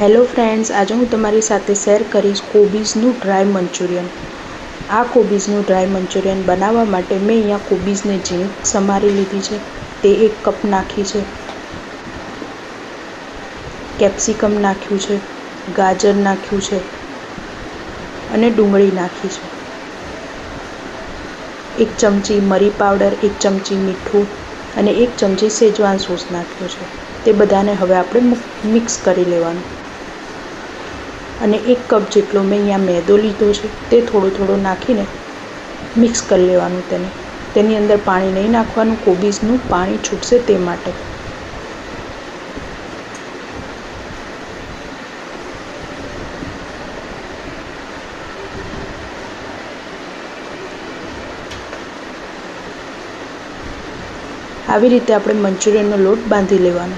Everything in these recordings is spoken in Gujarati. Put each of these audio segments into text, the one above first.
હેલો ફ્રેન્ડ્સ આજે હું તમારી સાથે શેર કરીશ કોબીઝનું ડ્રાય મંચુરિયન. આ કોબીઝનું ડ્રાય મંચુરિયન બનાવવા માટે મેં અહીંયા કોબીઝને ઝીણી સમારી લીધી છે. તે એક કપ નાખી છે. કેપ્સિકમ નાખ્યું છે. ગાજર નાખ્યું છે. અને ડુંગળી નાખી છે. એક ચમચી મરી પાવડર, એક ચમચી મીઠું અને એક ચમચી સેજવાન સોસ નાખ્યો છે. તે બધાને હવે આપણે મિક્સ કરી લેવાનું. અને એક કપ જેટલો મેં અહીંયા મેદો લીધો છે, તે થોડો થોડો નાખીને મિક્સ કરી લેવાનું તેને. તેની અંદર પાણી નહીં નાખવાનું કોબીઝનું પાણી છૂટશે તે માટે. આવી રીતે આપણે મંચુરિયનનો લોટ બાંધી લેવાનો.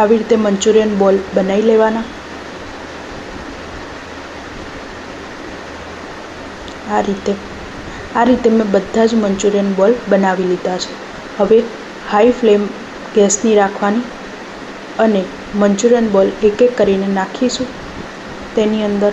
આવી રીતે મંચુરિયન બોલ બનાવી લેવાના. આ રીતે આ રીતે મેં બધા જ મંચુરિયન બોલ બનાવી લીધા છે. હવે હાઈ ફ્લેમ ગેસની રાખવાની અને મંચુરિયન બોલ એક એક કરીને નાખીશું. તેની અંદર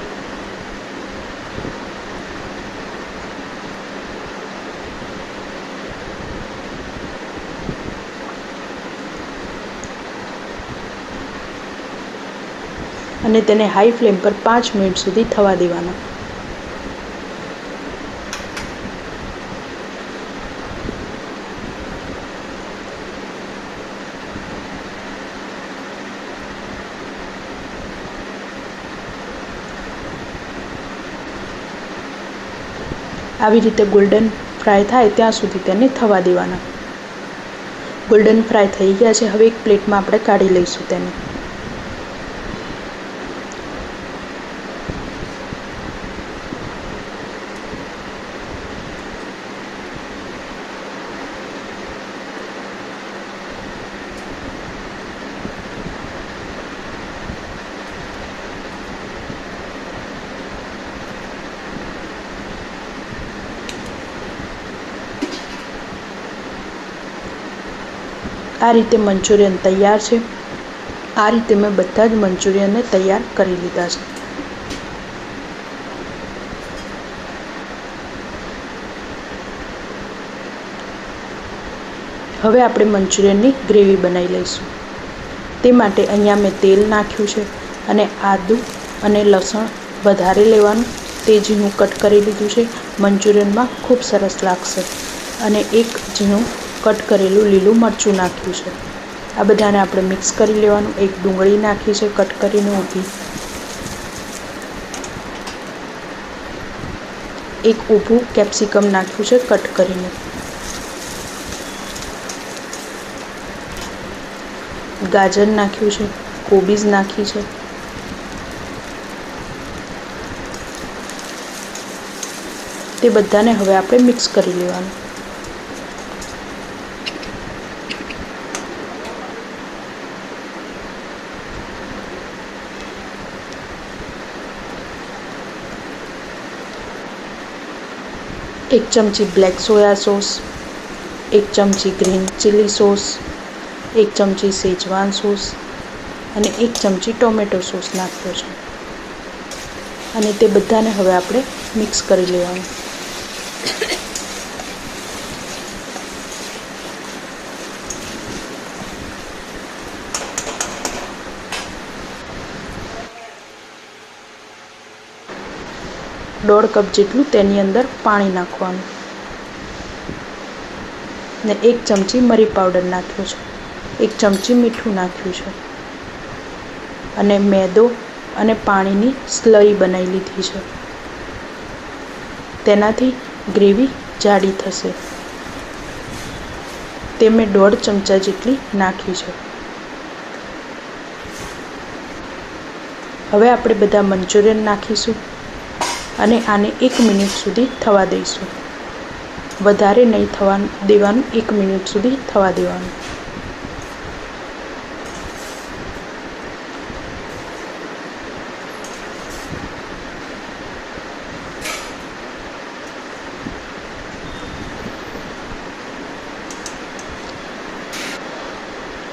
અને તેને હાઈ ફ્લેમ પર પાંચ મિનિટ સુધી થવા દેવાના. આવી રીતે ગોલ્ડન ફ્રાય થાય ત્યાં સુધી તેને થવા દેવાના. ગોલ્ડન ફ્રાય થઈ ગયા છે. હવે એક પ્લેટમાં આપણે કાઢી લઈશું તેને. આ રીતે મંચુરિયન તૈયાર છે. આ રીતે મેં બધા જ મંચુરિયનને તૈયાર કરી લીધા છે. હવે આપણે મંચુરિયનની ગ્રેવી બનાવી લઈશું. તે માટે અહીંયા મેં તેલ નાખ્યું છે અને આદું અને લસણ વધારે લેવાનું. તે ઝીણું કટ કરી લીધું છે. મંચુરિયનમાં ખૂબ સરસ લાગશે. અને એક ઝીણું કટ કરેલું લીલું મરચું નાખ્યું છે. આ બધાને આપણે મિક્સ કરી લેવાનું. એક ડુંગળી નાખી છે, કટ કરીને ઊભી એક ઊભું કેપ્સિકમ નાખ્યું છે, કટ કરીને. ગાજર નાખ્યું છે કોબીઝ નાખી છે. તે બધાને હવે આપણે મિક્સ કરી લેવાનું. એક ચમચી બ્લેક સોયા સોસ એક ચમચી ગ્રીન ચીલી સોસ એક ચમચી સેજવાન સોસ અને એક ચમચી ટોમેટો સોસ નાખ્યો છે. અને તે બધાને હવે આપણે મિક્સ કરી લેવાનું. દોઢ કપ જેટલું તેની અંદર પાણી નાખવાનું. ને એક ચમચી મરી પાવડર નાખ્યો છે. એક ચમચી મીઠું નાખ્યું છે. અને મેદો અને પાણીની સ્લરી બનાવી લીધી છે. તેનાથી ગ્રેવી જાડી થશે. તે મેં દોઢ ચમચા જેટલી નાખી છે. હવે આપણે બધા મંચુરિયન નાખીશું. અને આને એક મિનિટ સુધી થવા દઈશું. વધારે નહીં થવા દેવાનું, એક મિનિટ સુધી થવા દેવાનું.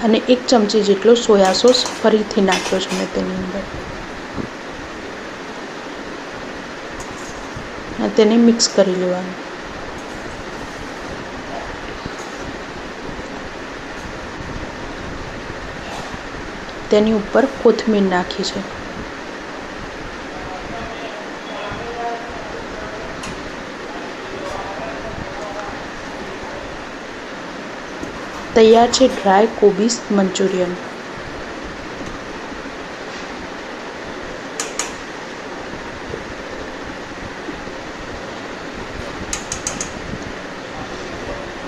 અને એક ચમચી જેટલો સોયા સોસ ફરીથી નાખ્યો છે મેં તેની અંદર. તેને મિક્સ કરી લેવાનું. તેની ઉપર કોથમીર નાખી છે. તૈયાર છે ડ્રાય કોબીસ મંચુરિયન.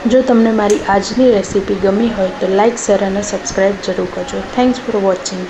જો તમને મારી આજની રેસીપી ગમી હોય તો લાઇક શેર અને સબસ્ક્રાઈબ જરૂર કરજો. Thanks for watching